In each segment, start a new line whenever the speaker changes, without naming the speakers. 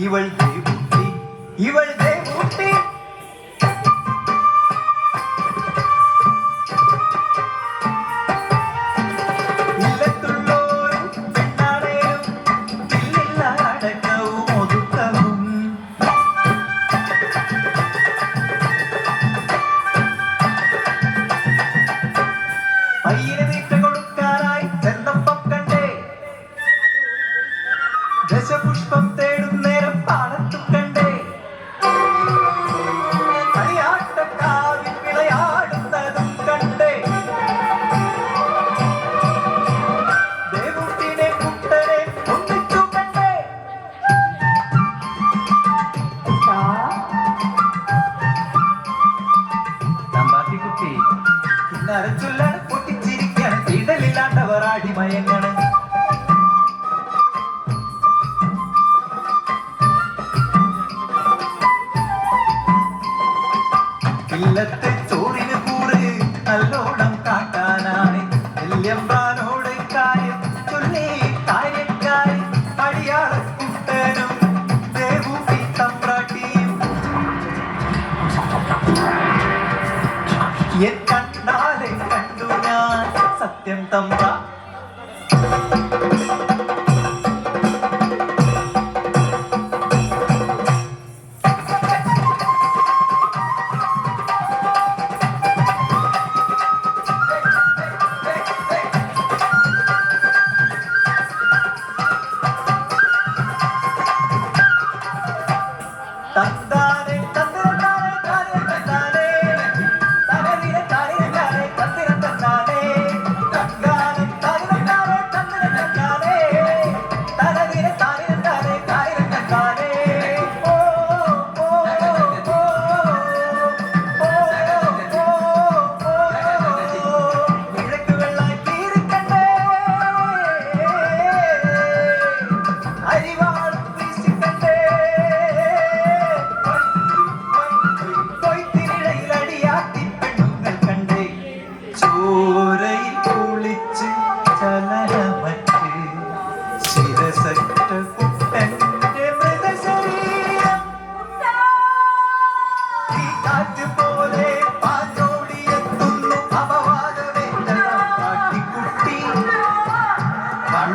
തമ്പ്രാട്ടിക്കുട്ടി ഇവൾ ദേവുട്ടി ഇവൾ ദേവുട്ടി ഇടലില്ലാണ്ടവർ മയങ്ങണം ഇല്ലത്തെ ചോറിന് കൂറ് നല്ലോണം കാട്ടാനാണ്. എൻ കണ്ടാലെ കണ്ടു ഞാൻ സത്യം തമ്പ്ര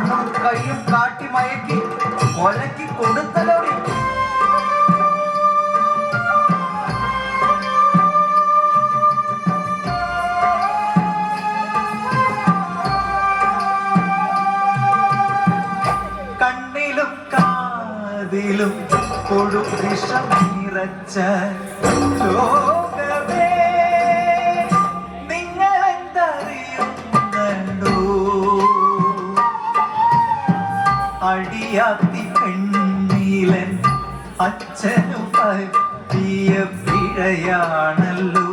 കൈയും കാട്ടി മയക്കി കൊലക്കി കൊടുത്തലോടി. കണ്ണിലും കാതിലും കൊടുവിഷം നിറച്ച അടിയാത്തി പെണ്ണീലൻ അച്ഛനും പറ്റിയ പിഴയാണല്ലോ.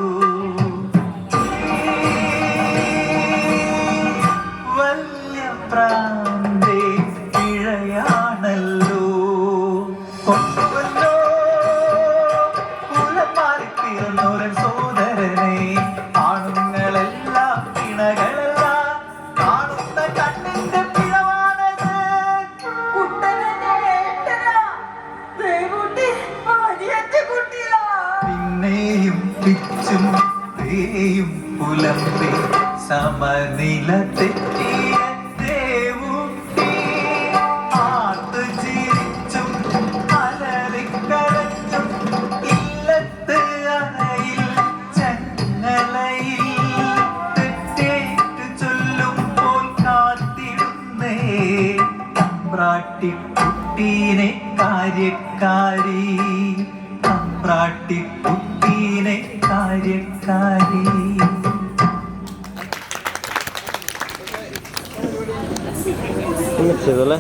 പിച്ചും തേയും പുലമ്പി സമനില തെറ്റിയ ദേവുട്ടി ആർത്ത് ചിരിച്ചും അലറിക്കരച്ചും ഇല്ലത്ത് അറയിൽ ചങ്ങലയിൽ തെറ്റേറ്റു ചൊല്ലുമ്പോൾ കാത്തിടുന്നേ. തമ്പ്രാട്ടിക്കുട്ടീനെ കാര്യക്കാരി തമ്പ്രാട്ടിക്കുട്ടീനെ
മദീനെ
കാര്യക്കാരി. ചെയ്തല്ലേ?